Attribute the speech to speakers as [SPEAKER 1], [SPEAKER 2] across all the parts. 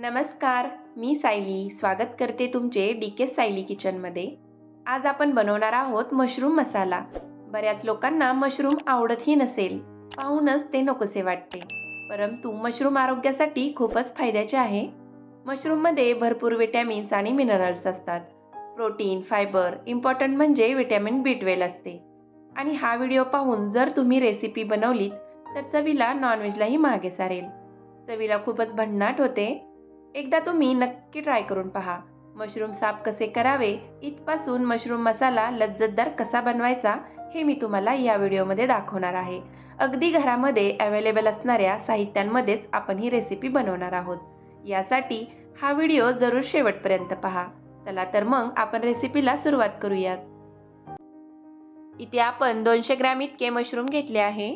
[SPEAKER 1] नमस्कार मी सायली. स्वागत करते तुमचे डी के सायली किचनमध्ये आज आपण बनवणार आहोत मशरूम मसाला बऱ्याच लोकांना मशरूम आवडतही नसेल. पाहूनच ते नकोसे वाटते. परंतु मशरूम आरोग्यासाठी खूपच फायद्याचे आहे. मशरूममध्ये भरपूर विटॅमिन्स आणि मिनरल्स असतात. प्रोटीन फायबर इम्पॉर्टंट म्हणजे विटॅमिन बी ट्वेल्व असते. आणि हा व्हिडिओ पाहून जर तुम्ही रेसिपी बनवलीत तर चवीला नॉनव्हेजलाही मागे सारेल. चवीला खूपच भन्नाट होते. एकदा तुम्ही नक्की ट्राय करून पहा. मशरूम साफ कसे करावे इथपासून मशरूम मसाला लज्जतदार कसा बनवायचा हे मी तुम्हाला या व्हिडिओमध्ये दाखवणार आहे. अगदी घरामध्ये अवेलेबल असणाऱ्या साहित्यांमध्येच आपण ही रेसिपी बनवणार आहोत. यासाठी हा व्हिडिओ जरूर शेवटपर्यंत पहा. चला तर मग आपण रेसिपीला सुरुवात करूयात. इथे आपण दोनशे ग्रॅम इतके मशरूम घेतले आहे.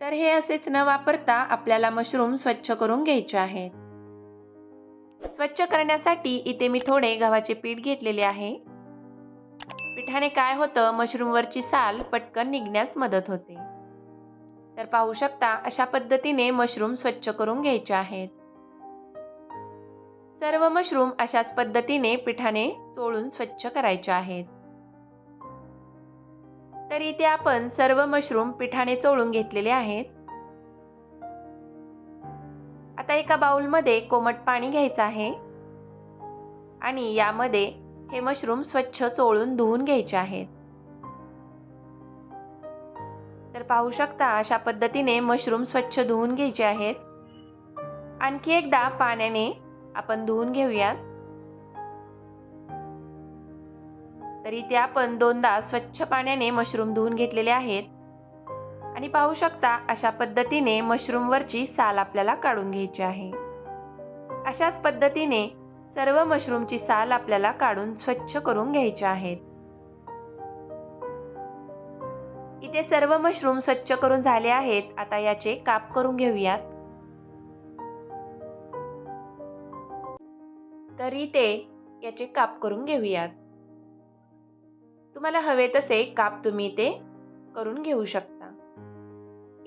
[SPEAKER 1] तर हे असेच न वापरता आपल्याला मशरूम स्वच्छ करून घ्यायचे आहेत. स्वच्छ करण्यासाठी इथे मी थोडे गव्हाचे पीठ घेतलेले आहे. पिठाने काय होतं मशरूमवरची साल पटकन निघण्यास मदत होते. तर पाहू शकता अशा पद्धतीने मशरूम स्वच्छ करून घ्यायचे आहेत. सर्व मशरूम अशाच पद्धतीने पिठाने चोळून स्वच्छ करायचे आहेत. तर इथे आपण सर्व मशरूम पिठाने चोळून घेतलेले आहेत. आता एका बाउलमध्ये कोमट पाणी घ्यायचं आहे. आणि यामध्ये हे मशरूम स्वच्छ चोळून धुवून घ्यायचे आहेत. तर पाहू शकता अशा पद्धतीने मशरूम स्वच्छ धुवून घ्यायचे आहेत. आणखी एकदा पाण्याने आपण धुवून घेऊयात. तर इथे आपण दोनदा स्वच्छ पाण्याने मशरूम धुवून घेतलेले आहेत. आणि पाहू शकता अशा पद्धतीने मशरूमवरची साल आपल्याला काढून घ्यायची आहे. अशाच पद्धतीने सर्व मशरूमची साल आपल्याला काढून स्वच्छ करून घ्यायची आहेत. इथे सर्व मशरूम स्वच्छ करून झाले आहेत. आता याचे काप करून घेऊयात. तरी ते याचे काप करून घेऊयात. तुम्हाला हवे तसे काप तुम्ही ते करून घेऊ शकता.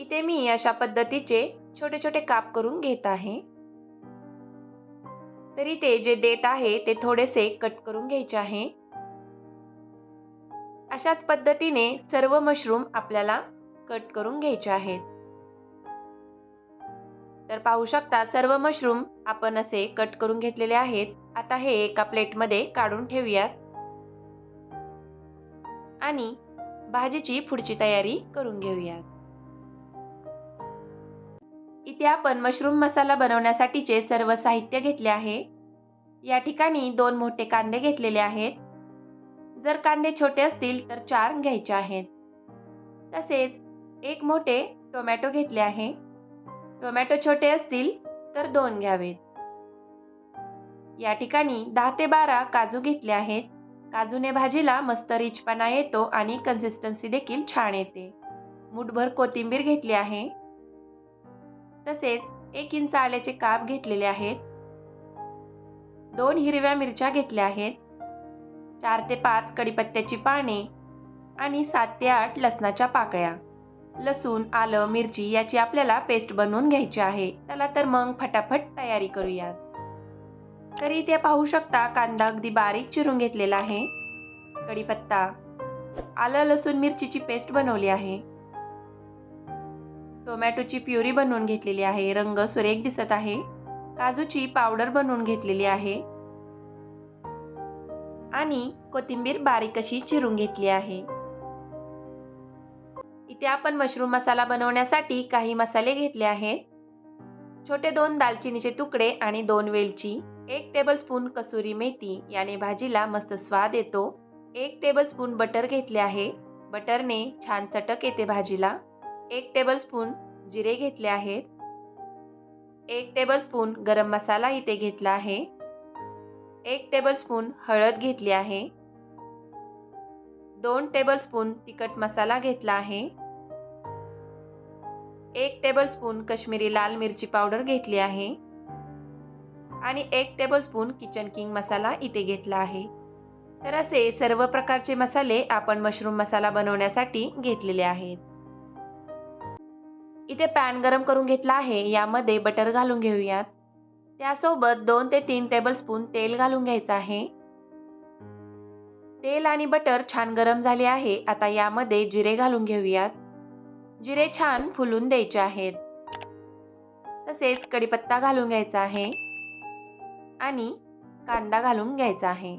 [SPEAKER 1] इथे मी अशा पद्धतीचे छोटे छोटे काप करून घेत आहे. तर इथे जे देत आहे ते थोडेसे कट करून घ्यायचे आहे. अशाच पद्धतीने सर्व मशरूम आपल्याला कट करून घ्यायचे आहेत. तर पाहू शकता सर्व मशरूम आपण असे कट करून घेतलेले आहेत. आता हे एका प्लेटमध्ये काढून ठेवूयात. आणि भाजीची पुढची तयारी करून घेऊयात. इथे आपण मशरूम मसाला बनवण्यासाठीचे सर्व साहित्य घेतले आहे. या ठिकाणी दोन मोठे कांदे घेतलेले आहेत. जर कांदे छोटे असतील तर चार घ्यायचे आहेत. तसेच एक मोठे टोमॅटो घेतले आहे. टोमॅटो छोटे असतील तर दोन घ्यावेत. या ठिकाणी दहा ते बारा काजू घेतले आहेत. काजूने भाजीला मस्त रिचपणा येतो आणि कन्सिस्टन्सी देखील छान येते. मुठभर कोथिंबीर घेतली आहे. तसेच एक इंच आल्याचे काप घेतलेले आहेत. दोन हिरव्या मिरच्या घेतल्या आहेत. चार ते पाच कडीपत्त्याची पाने आणि सात ते आठ लसणाच्या पाकळ्या. लसूण आलं मिरची याची आपल्याला पेस्ट बनवून घ्यायची आहे. चला तर मग फटाफट तयारी करूयात. तरी इथे पाहू शकता कांदा अगदी बारीक चिरून घेतलेला आहे. कढीपत्ता. आलं लसूण मिरचीची पेस्ट बनवली आहे. टोमॅटोची प्युरी बनवून घेतलेली आहे. रंग सुरेख दिसत आहे. काजूची पावडर बनवून घेतलेली आहे. आणि कोथिंबीर बारीक अशी चिरून घेतली आहे. इथे आपण मशरूम मसाला बनवण्यासाठी काही मसाले घेतले आहेत. छोटे दोन दालचिनीचे तुकडे आणि दोन वेलची एक टेबलस्पून कसुरी मेथी याने भाजीला मस्त स्वाद येतो. एक टेबलस्पून बटर घेतले आहे. बटरने छान चटक येते भाजीला. एक टेबलस्पून जिरे घेतले आहेत. एक टेबलस्पून गरम मसाला इथे घेतला आहे. एक टेबलस्पून हळद घेतली आहे. दोन टेबलस्पून तिखट मसाला घेतला आहे. एक टेबलस्पून कश्मीरी लाल मिरची पावडर घेतली आहे. आणि एक टेबलस्पून किचन किंग मसाला इथे घेतला आहे. तर असे सर्व प्रकारचे मसाले आपण मशरूम मसाला बनवण्यासाठी घेतलेले आहेत. इथे पॅन गरम करून घेतला आहे यामध्ये बटर घालून घेऊयात. त्यासोबत दोन ते तीन टेबलस्पून तेल घालून घ्यायचं आहे. तेल आणि बटर छान गरम झाले आहे आता यामध्ये जिरे घालून घेऊयात. जिरे छान फुलून द्यायचे आहेत. तसेच कढीपत्ता घालून घ्यायचा आहे. आणि कांदा घालून घ्यायचा आहे.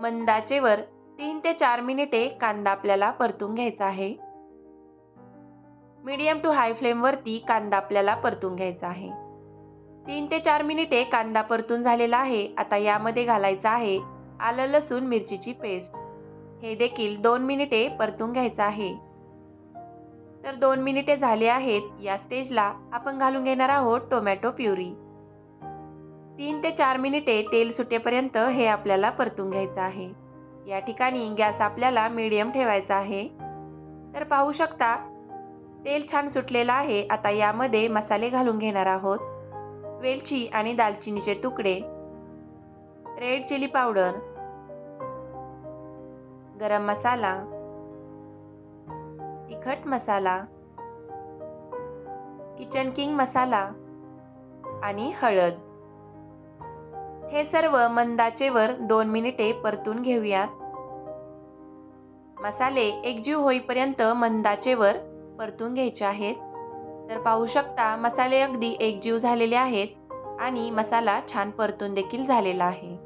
[SPEAKER 1] मंदाचेवर तीन ते चार मिनिटे कांदा आपल्याला परतून घ्यायचा आहे. मीडियम टू हाय फ्लेमवरती कांदा आपल्याला परतून घ्यायचा आहे. तीन ते चार मिनिटे कांदा परतून झालेला आहे. आता यामध्ये घालायचा आहे आलं लसूण मिरचीची पेस्ट. हे देखील दोन मिनिटे परतून घ्यायचं आहे. तर दोन मिनिटे झाले आहेत. या स्टेजला आपण घालून घेणार आहोत टोमॅटो प्युरी. तीन ते चार मिनिटे तेल सुटेपर्यंत हे आपल्याला परतून घ्यायचं आहे. या ठिकाणी गॅस आपल्याला मीडियम ठेवायचा आहे. तर पाहू शकता तेल छान सुटलेलं आहे आता यामध्ये मसाले घालून घेणार आहोत. वेलची आणि दालचिनीचे तुकडे. Red chilli powder. Garam masala. तिखट मसाला. किचन किंग मसाला. आणि हळद. हे सर्व मंदाचेवर दोन मिनिटे परतून घेऊयात. मसाले एकजीव होईपर्यंत मंदाचेवर परतून घ्यायचे आहेत. तर पाहू शकता मसाले अगदी एकजीव झालेले आहेत आणि मसाला छान परतून देखील झालेला आहे.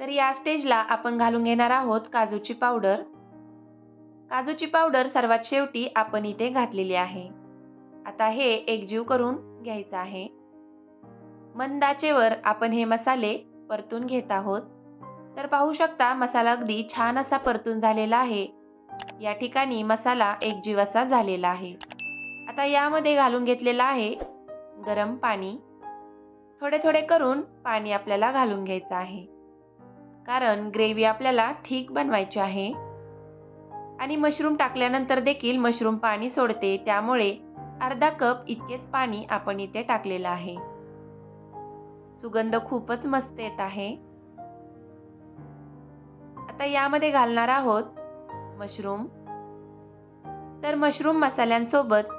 [SPEAKER 1] तर या स्टेजला आपण घालून घेणार आहोत काजूची पावडर. काजूची पावडर सर्वात शेवटी आपण इथे घातलेली आहे. आता हे एकजीव करून घ्यायचं आहे. मंदाचेवर आपण हे मसाले परतून घेत आहोत. तर पाहू शकता मसाला अगदी छान असा परतून झालेला आहे. या ठिकाणी मसाला एकजीव असा झालेला आहे. आता यामध्ये घालून घेतलेलं आहे गरम पाणी. थोडे थोडे करून पाणी आपल्याला घालून घ्यायचं आहे. कारण ग्रेव्ही आपल्याला ठीक बनवायची आहे. आणि मशरूम टाकल्यानंतर देखील मशरूम पाणी सोडते त्यामुळे अर्धा कप इतकेच पाणी आपण इथे टाकलेलं आहे. सुगंध खूपच मस्त येत आहे. आता यामध्ये घालणार आहोत मशरूम. तर मशरूम मसाल्यांसोबत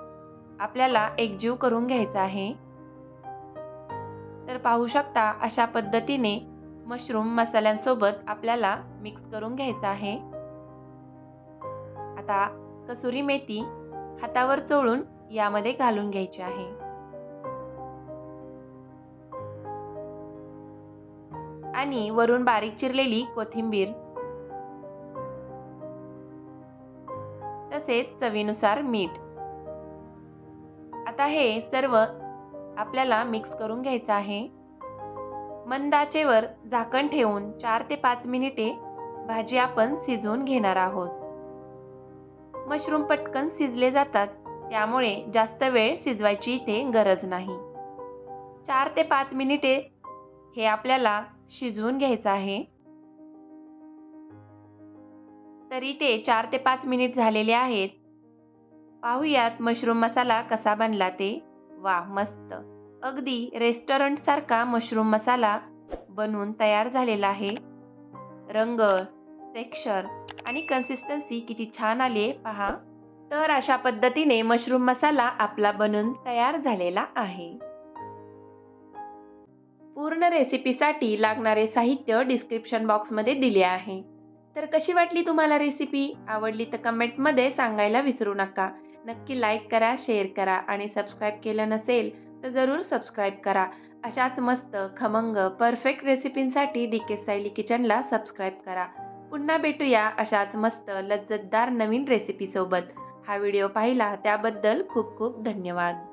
[SPEAKER 1] आपल्याला एकजीव करून घ्यायचा आहे. तर पाहू शकता अशा पद्धतीने मशरूम मसाल्यांसोबत आपल्याला मिक्स करून घ्यायचा आहे. आता कसुरी मेथी हातावर चोळून यामध्ये घालून घ्यायची आहे. आणि वरून बारीक चिरलेली कोथिंबीर तसेच चवीनुसार मीठ. आता हे सर्व आपल्याला मिक्स करून घ्यायचं आहे. मंदाचेवर झाकण ठेवून चार ते पाच मिनिटे भाजी आपण शिजवून घेणार आहोत. मशरूम पटकन शिजले जातात त्यामुळे जास्त वेळ शिजवायची इथे गरज नाही. चार ते पाच मिनिटे हे आपल्याला शिजवून घ्यायचं आहे. तरी ते चार ते पाच मिनिट झालेले आहेत. पाहूयात मशरूम मसाला कसा बनला ते. वा मस्त. अगदी रेस्टॉरंटसारखा मशरूम मसाला बनवून तयार झालेला आहे. रंग टेक्स्चर आणि कन्सिस्टन्सी किती छान आली आहे पहा. तर अशा पद्धतीने मशरूम मसाला आपला बनून तयार झालेला आहे. पूर्ण रेसिपीसाठी लागणारे साहित्य डिस्क्रिप्शन बॉक्समध्ये दिले आहे. तर कशी वाटली तुम्हाला रेसिपी आवडली तर कमेंटमध्ये सांगायला विसरू नका. नक्की लाईक करा शेअर करा आणि सबस्क्राईब केलं नसेल तर जरूर सबस्क्राईब करा. अशाच मस्त खमंग परफेक्ट रेसिपींसाठी डी के सायली किचनला सबस्क्राईब करा. पुन्हा भेटूया अशाच मस्त लज्जतदार नवीन रेसिपीसोबत हा व्हिडिओ पाहिला त्याबद्दल खूप खूप धन्यवाद.